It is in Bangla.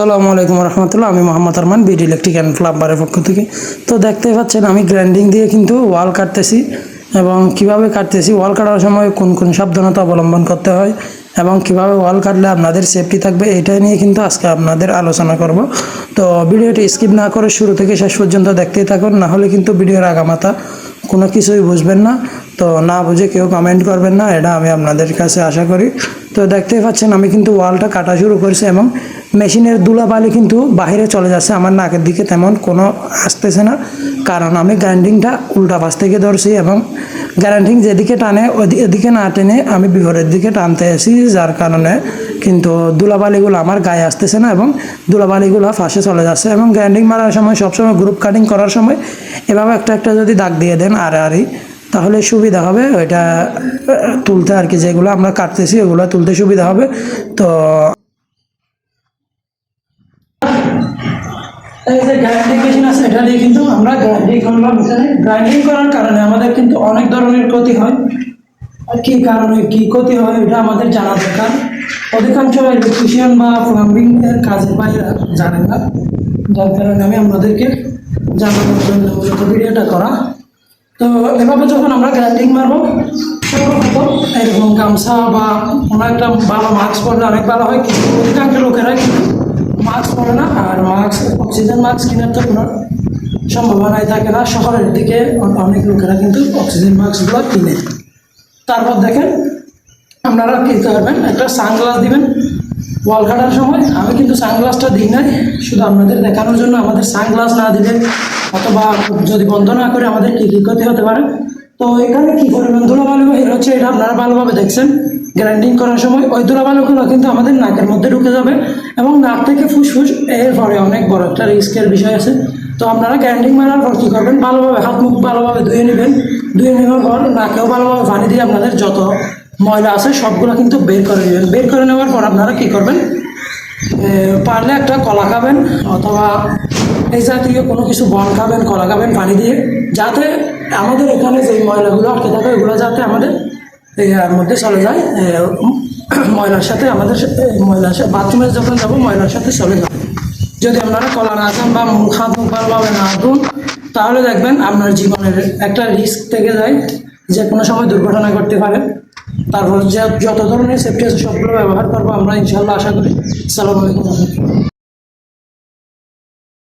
আসসালামু আলাইকুম রহমতুল্লাহ। আমি Mohammad Arman, BD electric and প্লাম্বারের পক্ষ থেকে। তো দেখতেই পাচ্ছেন, আমি গ্রাইন্ডিং দিয়ে কিন্তু ওয়াল কাটতেছি এবং কীভাবে কাটতেছি, ওয়াল কাটার সময় কোন কোন সাবধানতা অবলম্বন করতে হয় এবং কীভাবে ওয়াল কাটলে আপনাদের সেফটি থাকবে এটাই নিয়ে কিন্তু আজকে আপনাদের আলোচনা করব। তো ভিডিওটি স্কিপ না করে শুরু থেকে শেষ পর্যন্ত দেখতেই থাকুন, না হলে কিন্তু ভিডিওর আগামাতা কোনো কিছুই বুঝবেন না। তো না বুঝে কেউ কমেন্ট করবেন না, এটা আমি আপনাদের কাছে আশা করি। তো দেখতেই পাচ্ছেন, আমি কিন্তু ওয়ালটা কাটা শুরু করেছি এবং মেশিনের ধুলাবালি কিন্তু বাইরে চলে যাচ্ছে, আমার নাকের দিকে তেমন কোনো আসতেছে না। কারণ আমি গ্রাইন্ডিংটা উল্টা পাশ থেকে ধরছি এবং গ্যারান্টিং যেদিকে টানে, ওদি- এদিকে না টেনে আমি বিপরের দিকে টানতে আসি যার কারণে কিন্তু ধুলাবালিগুলো আমার গায়ে আসতেছে না এবং ধুলাবালিগুলো ফাঁসে চলে যাচ্ছে এবং গ্রাইন্ডিং মারার সময়, সবসময় গ্রুপ কাটিং করার সময় এভাবে একটা একটা যদি দাগ দিয়ে দেন আর আরই তাহলে সুবিধা হবে। ওইটা তুলতে আর কি যেগুলো আমরা কাটতেছি, ওগুলো তুলতে সুবিধা হবে। তো এই যে গ্রাইন্ডিং মেশিন আছে, এটা দিয়ে কিন্তু আমরা গ্রাইন্ডিং করলাম। গ্রাইন্ডিং করার কারণে আমাদের কিন্তু অনেক ধরনের ক্ষতি হয়। আর কি কারণে কি ক্ষতি হয়, এটা আমাদের জানা দরকার। অধিকাংশ ইলেকট্রিশিয়ান বা প্লাম্বিং এর কাজের বাইরে জানেন না। যার কারণে আমি আপনাদেরকে জানানোর জন্য ভিডিওটা করা। তো এভাবে যখন আমরা গ্রাইন্ডিং মারবো এরকম গামছা বা কোনো একটা ভালো মাস্ক পরলে অনেক ভালো হয়। কিন্তু অধিকাংশ লোকেরাই কিন্তু মাস্ক পরে না, আর মাস্ক, অক্সিজেন মাস্ক কেনার তো কোনো সম্ভাবনাই থাকে না। শহরের দিকে অনেক লোকেরা কিন্তু অক্সিজেন মাস্কগুলো কিনে। তারপর দেখেন, আপনারা কী করবেন? একটা সানগ্লাস দিবেন। ওয়াল কাটার সময় আমি কিন্তু সানগ্লাসটা দিই নাই, শুধু আপনাদের দেখানোর জন্য। আমাদের সানগ্লাস না দিলে অথবা যদি বন্ধ না করে আমাদের কী কী ক্ষতি হতে পারে? তো এখানে কী পরিমাণ ধুলাবালু বের হচ্ছে এটা আপনারা ভালোভাবে দেখছেন। গ্রাইন্ডিং করার সময় ওই ধুলাবালুগুলো কিন্তু আমাদের নাকের মধ্যে ঢুকে যাবে এবং নাক থেকে ফুসফুস এর পরে অনেক বড় একটা রিস্কের বিষয় আছে। তো আপনারা গ্রাইন্ডিং মারার পর কী করবেন? ভালোভাবে হাত মুখ ভালোভাবে ধুয়ে নেবেন। ধুয়ে নেওয়ার পর নাকেও ভালোভাবে পানি দিয়ে আপনাদের যত ময়লা আছে সবগুলো কিন্তু বের করে নেবেন। বের করে নেওয়ার পর আপনারা কী করবেন? পারলে একটা কলা খাবেন অথবা এই জাতীয় কোনো কিছু বন খাবেন, কলা খাবেন পানি দিয়ে, যাতে আমাদের এখানে যে ময়লাগুলো আটকে থাকে, ওগুলো যাতে আমাদের এর মধ্যে চলে যায় ময়লার সাথে আমাদের ময়লার সাথে বাথরুমে যখন যাব, ময়লার সাথে চলে যাবে। যদি আপনারা কলা না খান বা মুখ, হাত মুখ ভালোভাবে না ধুন, তাহলে দেখবেন আপনার জীবনের একটা রিস্ক থেকে যায় যে কোনো সময় দুর্ঘটনা ঘটতে পারে। তারপর যে যত ধরনের সেফটি আছে, সবগুলো ব্যবহার করব আমরা ইনশাল্লাহ আশা করি। সালাম আলাইকুম।